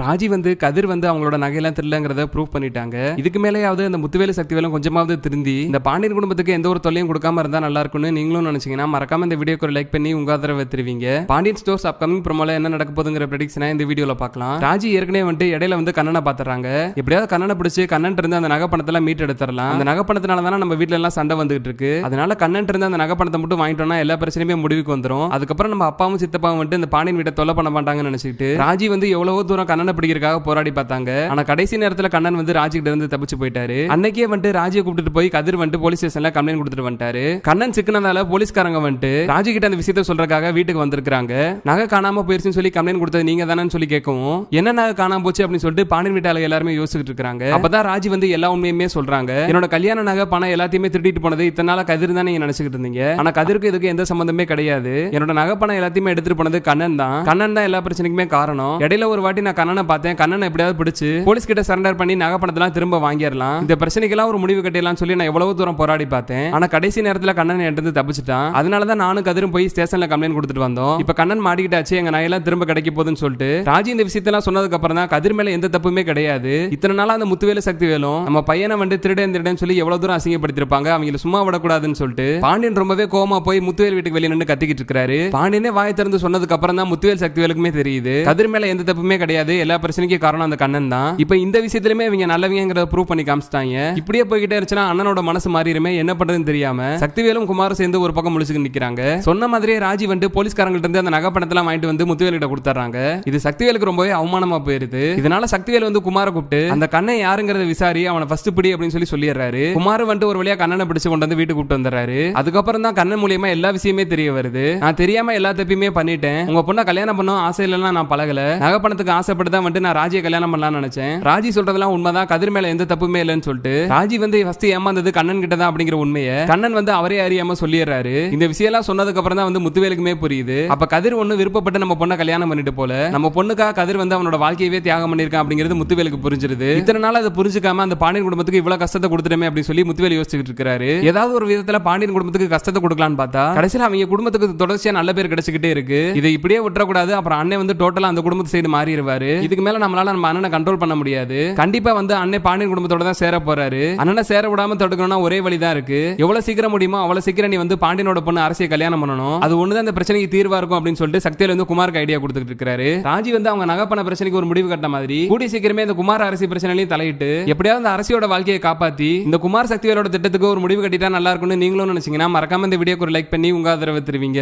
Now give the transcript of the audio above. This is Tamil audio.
ராஜி வந்து கதிர் வந்து அவங்களோட நகையெல்லாம் திருடங்கிறத ப்ரூவ் பண்ணிட்டாங்க. இதுக்கு மேலேயாவது அந்த முத்துவேலு சக்திவேலும் கொஞ்சமாவது திருந்தி இந்த பாண்டியன் குடும்பத்துக்கு எந்த ஒரு தொல்லையும் கொடுக்காம இருந்தா நல்லா இருக்கும்னு நீங்களும் நினைச்சீங்கன்னா மறக்காம இந்த வீடியோக்கு லைக் பண்ணி உங்க ஆதரவை தெரிவிங்க. பாண்டியன் ஸ்டோர்ஸ் அப்கமிங் ப்ரோமோல என்ன நடக்க போதுங்கிற ப்ரெடிக்ஷனை இந்த வீடியோல பார்க்கலாம். ராஜி ஏற்கனவே வந்துட்டு இடையில வந்து கண்ணனை பாத்துறாங்க எப்படியாவது கண்ணனை பிடிச்சி கண்ணன் இருந்து அந்த நகைப்பணத்தெல்லாம் மீட் எடுத்துடலாம். அந்த நகைப்பணத்தினால தானே நம்ம வீட்டுல எல்லாம் சண்டை வந்துகிட்டு இருக்கு. அதனால கண்ணன் இருந்து அந்த நகைப்பணத்தை மட்டும் வாங்கிட்டோம்னா எல்லா பிரச்சனையுமே முடிவுக்கு வந்துடும் அதுக்கப்புறம் நம்ம அப்பாவும் சித்தப்பாவும் வந்துட்டு இந்த பாண்டியன் வீட்டை தொல்லை பண்ண மாட்டாங்கன்னு நினைச்சிட்டு ராஜி வந்து எவ்வளவு தூரம் கண்ணன் கண்ணனை பிடிக்கிறதுக்காக போராடி பார்த்தாங்க. ஆனா கடைசி நேரத்துல கண்ணன் வந்து ராஜிகிட்ட இருந்து தப்பிச்சு போயிட்டாரு. அன்னைக்கே வந்துட்டு ராஜியை கூப்பிட்டு போய் கதிர் வந்துட்டு போலீஸ் ஸ்டேஷன்ல கம்ப்ளைண்ட் கொடுத்துட்டு வந்துட்டாரு. கண்ணன் சிக்கினதால போலீஸ்காரங்க வந்துட்டு ராஜி கிட்ட அந்த விஷயத்த சொல்றதுக்காக வீட்டுக்கு வந்திருக்காங்க நகை காணாம போயிருச்சுன்னு சொல்லி கம்ப்ளைண்ட் கொடுத்தது நீங்க தானே சொல்லி கேட்கவும் என்ன நகை காணாம போச்சு? அப்படின்னு சொல்லிட்டு பாண்டியன் வீட்டாளர் எல்லாருமே யோசிச்சுட்டு இருக்காங்க. அப்பதான் ராஜி வந்து எல்லா உண்மையுமே சொல்றாங்க. என்னோட கல்யாண நகை பணம் எல்லாத்தையுமே திருடிட்டு போனது இத்தனை நாளா கதிர் தான் நீங்க நினைச்சுக்கிட்டு இருந்தீங்க? ஆனா கதிருக்கு இதுக்கு எந்த சம்பந்தமே கிடையாது. என்னோட நகை பணம் எல்லாத்தையுமே எடுத்துட்டு போனது கண்ணன் தான். கண்ணன் தான் எல்லா பிரச்சனைக்குமே காரணம். இடையில ஒரு வாட்டி நான் கண்ணன் பார்த்தேன். கண்ணனை எப்படியாவது பிடிச்சு போலீஸ் கிட்ட சரண்டர் பண்ணி நகை பணத்தெல்லாம் திரும்ப வாங்கிடலாம். இந்த பிரச்சனைக்கெல்லாம் ஒரு முடிவு கட்டிடலாம் சொல்லி நான் எவ்வளவு தூரம் போராடி பார்த்தேன். ஆனா கடைசி நேரத்தில் கண்ணன் என்கிட்ட இருந்து தப்பிச்சிட்டான். அதனால தான் நானும் கதிரும் போய் ஸ்டேஷன்ல கம்ப்ளைண்ட் கொடுத்துட்டு வந்தோம். இப்ப கண்ணன் மாடிக்கிட்டாச்சு எங்க நகையெல்லாம் திரும்ப கிடைக்க போகுதுன்னு சொல்லிட்டு. ராஜி இந்த விஷயத்தெல்லாம் சொன்னதுக்கு அப்புறம் தான் கதிர் மேல எந்த தப்புமே கிடையாது. இத்தனை நாளா அந்த முத்துவேலு சக்தி வேலும் நம்ம பையனை வந்து திருடன் திருடன் சொல்லி எவ்வளவு தூரம் அசிங்கப்படுத்திருப்பாங்க அவங்கள சும்மா விடக்கூடாதுன்னு சொல்லிட்டு பாண்டியன் ரொம்பவே கோமா போய் முத்துவேல் வீட்டுக்கு வெளியே நின்று கத்திக்கிட்டு இருக்காரு பாண்டியனே வாய் திறந்து சொன்னதுக்கு அப்புறம் தான் முத்துவேல் சக்திவேலுக்குமே தெரியுது. கதிர் மேல எந்த தப்புமே கிடையாது எல்லா பிரச்சனைக்கும் காரணம் அந்த கண்ணன் தான். இப்போ இந்த விஷயத்திலுமே இவங்க நல்லவங்கிறத ப்ரூவ் பண்ணி காமிச்சிட்டாங்க. இப்படியே போய்கிட்டே இருந்துச்சுன்னா அண்ணனோட மனசு மாறிடுமே என்ன பண்றதுன்னு தெரியாம. சக்திவேலும் குமாரும் சேர்ந்து ஒரு பக்கம் முழிச்சுக்கு நிக்கிறாங்க. சொன்ன மாதிரியே ராஜி வந்து போலீஸ்காரங்கள்ட்ட இருந்து அந்த நகை வாங்கிட்டு வந்து முத்துவேல் கிட்ட கொடுத்துறாங்க இது சக்திவேலுக்கு ரொம்பவே அவமானமா போயிருது. இதனால சக்திவேல் வந்து குமார கூப்பிட்டு அந்த கண்ணை யாருங்கிறத விசாரி அவனை ஃபர்ஸ்ட் பிடி அப்படின்னு சொல்லி சொல்லிடுறாரு. குமார் வந்துட்டு ஒரு வழியா கண்ணனை பிடிச்சு கொண்டு வந்து வீட்டுக்கு கூப்பிட்டு வந்துடுறாரு. அதுக்கப்புறம் தான் கண்ணன் மூலியமா எல்லா விஷயமே தெரிய வருது. நான் தெரியாம எல்லா தப்பியுமே பண்ணிட்டேன். உங்க பொண்ணை கல்யாணம் பண்ணும் ஆசையிலாம் நான் பழகல. நகை பணத்துக்கு ஆசைப்பட்டு தான் வந்துட்டு நான் ராஜியை கல்யாணம் பண்ணலாம்னு நினைச்சேன். ராஜி சொல்றதெல்லாம் உண்மைதான். கதிர் மேல எந்த தப்புமே இல்லைன்னு சொல்லிட்டு. ராஜி வந்து ஃபர்ஸ்ட் ஏமாந்தது கண்ணன் கிட்ட தான் அப்படிங்கிற உண்மையை. கண்ணன் வந்து அவரே அறியாம சொல்லிடுறாரு. இந்த விஷயம் எல்லாம் சொன்னதுக்கு அப்புறம் தான் வந்து முத்துவேலுக்குமே புரியுது. அப்ப கதிர் ஒண்ணு விருப்பப்பட்டு நம்ம பொண்ணை கல்யாணம் பண்ணிட்டு போல. நம்ம பொண்ணுக்காக கதிர் வந்து அவனோட வாழ்க்கையவே தியாகம் பண்ணிருக்கான் அப்படிங்கிறது முத்துவேலுக்கு புரிஞ்சிருது. இத்தனை நாள் அதை புரிஞ்சுக்காம அந்த பாண்டியன் குடும்பத்துக்கு இவ்வளவு கஷ்டத்தை கொடுத்துட்டமே அப்படின்னு சொல்லி முத்துவேல் யோசிச்சுட்டு இருக்காரு. ஏதாவது ஒரு விதத்துல பாண்டியன் குடும்பத்துக்கு கஷ்டத்தை கொடுக்கலாம்னு பார்த்தா கடைசியில் அவங்க குடும்பத்துக்கு தொடர்ச்சியா நல்ல பேர் கிடைச்சிக்கிட்டே இருக்கு. இதை இப்படியே விட்டுறக்கூடாது. அப்புறம் அண்ணன் வந்து டோட்டலா அந்த குடும்பத்து சைடு மாறிடுவாரு. இதுக்கு மேல நம்மளால நம்ம அண்ணனை கண்ட்ரோல் பண்ண முடியாது. கண்டிப்பா வந்து அண்ணன் பாண்டியன் குடும்பத்தோட தான் சேர போறாரு. அண்ணனை சேர விடாம தடுக்கணும்னா ஒரே வழி தான் இருக்கு. எவ்வளவு சீக்கிரம் முடியுமோ அவ்வளவு சீக்கிரம் நீ வந்து பாண்டியனோட பொண்ணு அரசியை கல்யாணம் பண்ணணும். அது ஒண்ணுதான் இந்த பிரச்சனைக்கு தீர்வா இருக்கும் அப்படின்னு சொல்லிட்டு சக்தியில வந்து குமாருக்கு ஐடியா கொடுத்துட்டு இருக்காரு ராஜி வந்து அவங்க நகைப்பண பிரச்சனைக்கு ஒரு முடிவு கட்ட மாதிரி கூடி சீக்கிரமே இந்த குமார் அரசி பிரச்சனையிலையும் தலையிட்டு எப்படியாவது அந்த அரசியோட வாழ்க்கையை காப்பாத்தி இந்த குமார் சக்தியோட திட்டத்துக்கு ஒரு முடிவு கட்டிட்டா நல்லா இருக்கும்னு நீங்களும் நினைச்சீங்கன்னா மறக்காம இந்த வீடியோக்கு ஒரு லைக் பண்ணி உங்க ஆதரவு தெரிவிங்க.